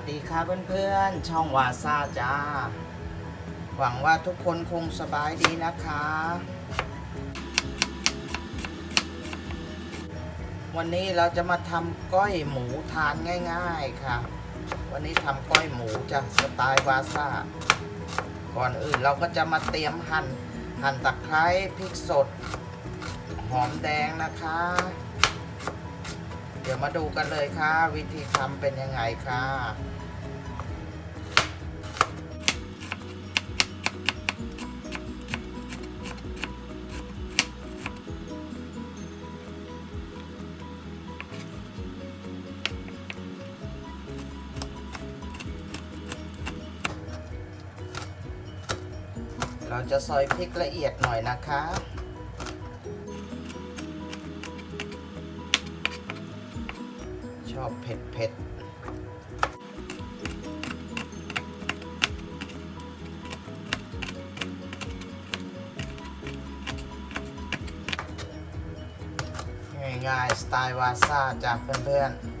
สดีค่ะเพื่อนๆ ช่องวาซาจ้า หวังว่าทุกคนคงสบายดีนะคะ วันนี้เราจะมาทำก้อยหมูทานง่าย ๆค่ะ วันนี้ทำก้อยหมูจะสไตล์วาซาก่อนอื่นเราก็จะมาเตรียมหั่นหั่นตะไคร้พริกสด หอมแดงนะคะ ดี๋ยวมาดูกันเลยค่ะ วิธีทำเป็นยังไงค่ะเราจะซอยพริกละเอียดหน่อยนะคะ อบเผ็ดเผ็ดง่ายๆสไตล์วาซาจ้ะเพื่อนๆ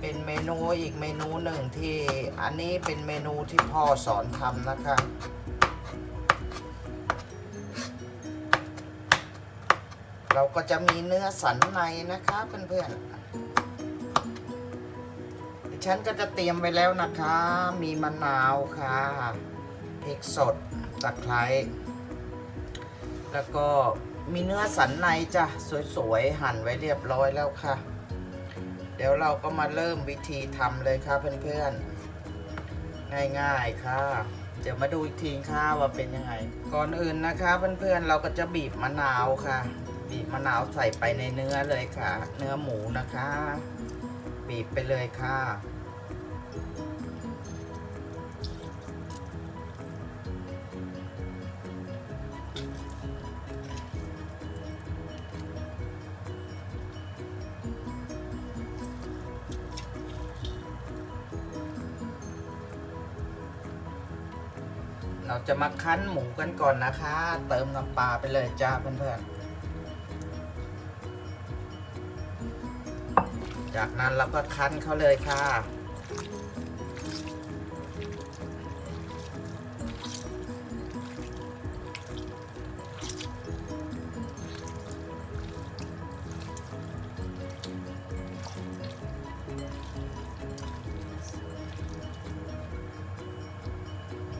เป็นเมนูอีกเมนูหนึ่งที่อันนี้เป็นเมนูที่พ่อสอนทำนะคะ เราก็จะมีเนื้อสันในนะคะเพื่อนๆดิฉันก็จะเตรียมไว้แล้วนะคะ มีมะนาวค่ะพริกสดตะไคร้แล้วก็มีเนื้อสันในจ้ะสวยๆ หั่นไว้เรียบร้อยแล้วค่ะ เดี๋ยวเราก็มาเริ่มวิธีทำเลยค่ะเพื่อนๆ ง่ายๆค่ะ เดี๋ยวมาดูอีกทีค่ะว่าเป็นยังไง ก่อนอื่นนะคะเพื่อนๆ เราก็จะบีบมะนาวค่ะ บีบมะนาวใส่ไปในเนื้อเลยค่ะ เนื้อหมูนะคะ บีบไปเลยค่ะ เราจะมาคั้นหมูกันก่อนนะคะ เติมน้ำปลาไปเลยจ้าเพื่อนๆ จากนั้นเราก็คั้นเขาเลยค่ะ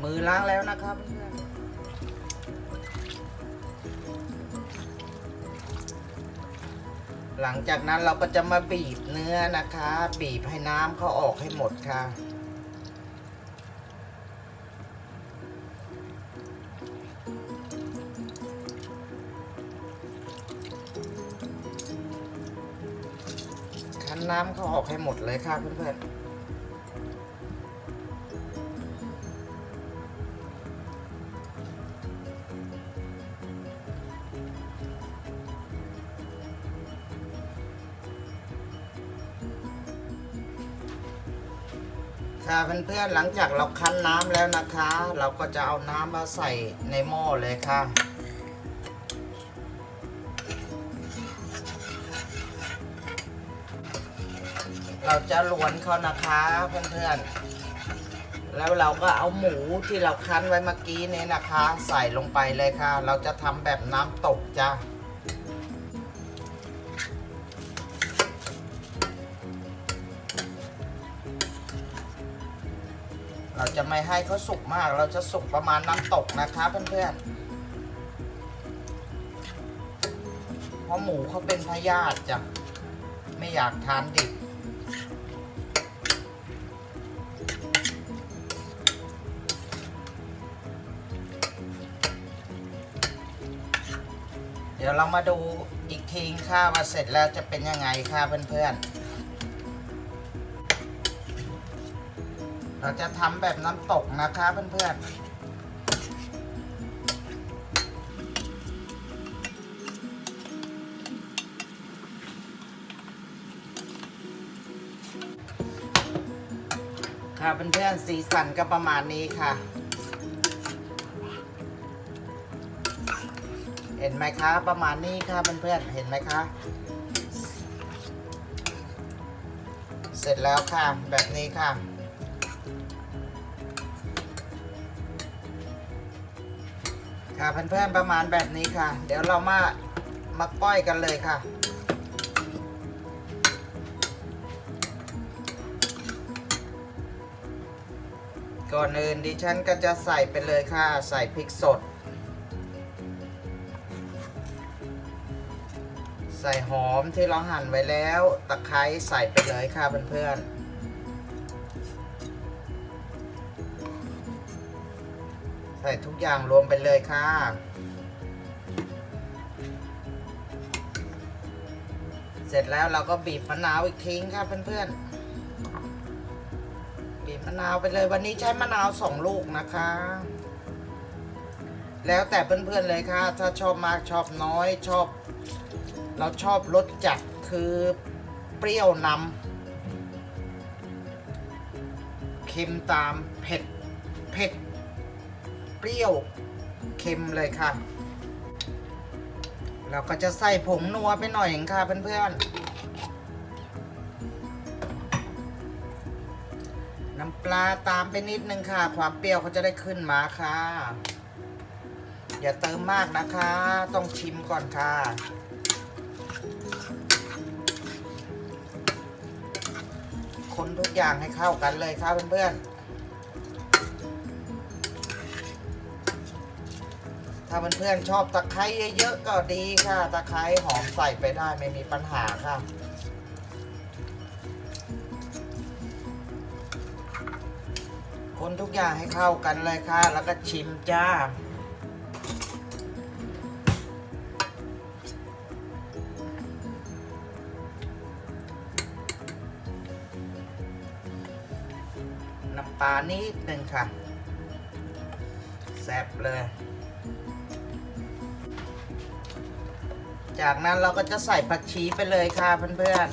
มือล้างแล้วนะครับเพื่อน หลังจากนั้นเราก็จะมาบีบเนื้อนะคะ บีบให้น้ำเขาออกให้หมดค่ะคั้นน้ำเขาออกให้หมดเลยค่ะเพื่อนๆ ค่ะเพื่อนๆหลังจากเราคั้นน้ำแล้วนะคะ เราก็จะเอาน้ำมาใส่ในหม้อเลยค่ะเราจะล้วนเขานะคะเพื่อนๆ แล้วเราก็เอาหมูที่เราคั้นไว้เมื่อกี้นี้นะคะ ใส่ลงไปเลยค่ะ เราจะทำแบบน้ำตกจ้ะ เราจะไม่ให้เขาสุกมาก เราจะสุกประมาณน้ำตกนะคะเพื่อนๆ เพราะหมูเขาเป็นพยาธิจ้ะ ไม่อยากทานดิบเดี๋ยวเรามาดูอีกทีค่ะว่าเสร็จแล้วจะเป็นยังไงค่ะเพื่อนๆ เราจะทำแบบน้ำตกนะคะเพื่อนๆค่ะเพื่อนๆสีสันก็ประมาณนี้ค่ะ เห็นไหมคะประมาณนี้ค่ะเพื่อนๆเห็นไหมคะ เสร็จแล้วค่ะแบบนี้ค่ะ ค่ะเพื่อนๆประมาณแบบนี้ค่ะ เดี๋ยวเรามามาก้อยกันเลยค่ะ ก่อนอื่นดิฉันก็จะใส่ไปเลยค่ะ ใส่พริกสด ใส่หอมที่เราหั่นไว้แล้ว ตะไคร้ใส่ไปเลยค่ะเพื่อนๆ ใส่ทุกอย่างรวมไปเลยค่ะ เสร็จแล้วเราก็บีบมะนาวอีกทิ้งค่ะเพื่อนๆ บีบมะนาวไปเลยวันนี้ใช้มะนาวสองลูกนะคะ แล้วแต่เพื่อนๆเลยค่ะ ถ้าชอบมากชอบน้อยชอบ เราชอบรสจัดคือเปรี้ยวนำเค็มตามเผ็ดเผ็ด เปรี้ยวเค็มเลยค่ะ เราก็จะใส่ผงนัวไปหน่อยเองค่ะเพื่อนๆ น้ำปลาตามไปนิดนึงค่ะ ความเปรี้ยวเขาจะได้ขึ้นมาค่ะ อย่าเติมมากนะคะ ต้องชิมก่อนค่ะคนทุกอย่างให้เข้ากันเลยครับเพื่อนๆ ถ้าเพื่อนๆชอบตะไคร้เยอะๆก็ดีค่ะ ตะไคร้หอมใส่ไปได้ไม่มีปัญหาค่ะ คนทุกอย่างให้เข้ากันเลยค่ะ แล้วก็ชิมจ้าน้ำปลานิดนึงค่ะ แซ่บเลย จากนั้นเราก็จะใส่ผักชีไปเลยค่ะเพื่อน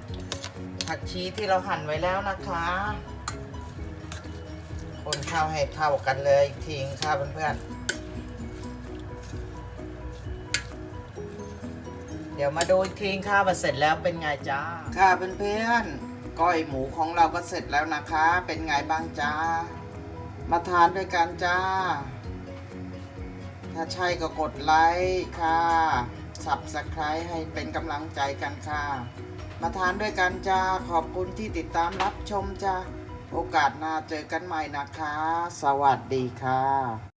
ๆ ผักชีที่เราหั่นไว้แล้วนะคะ คนเข้าให้เท่ากันเลยอีกทีค่ะเพื่อนๆเดี๋ยวมาดูอีกทีค่ะว่าเสร็จแล้วเป็นไงจ้า ค่ะเพื่อนๆก้อยหมูของเราก็เสร็จแล้วนะคะ เป็นไงบ้างจ้า มาทานด้วยกันจ้า ถ้าใช่ก็กดไลค์ค่ะสับสไครให้เป็นกำลังใจกันค่ะ มาทานด้วยกันจ้า ขอบคุณที่ติดตามรับชมจ้า โอกาสหน้าเจอกันใหม่นะคะ สวัสดีค่ะ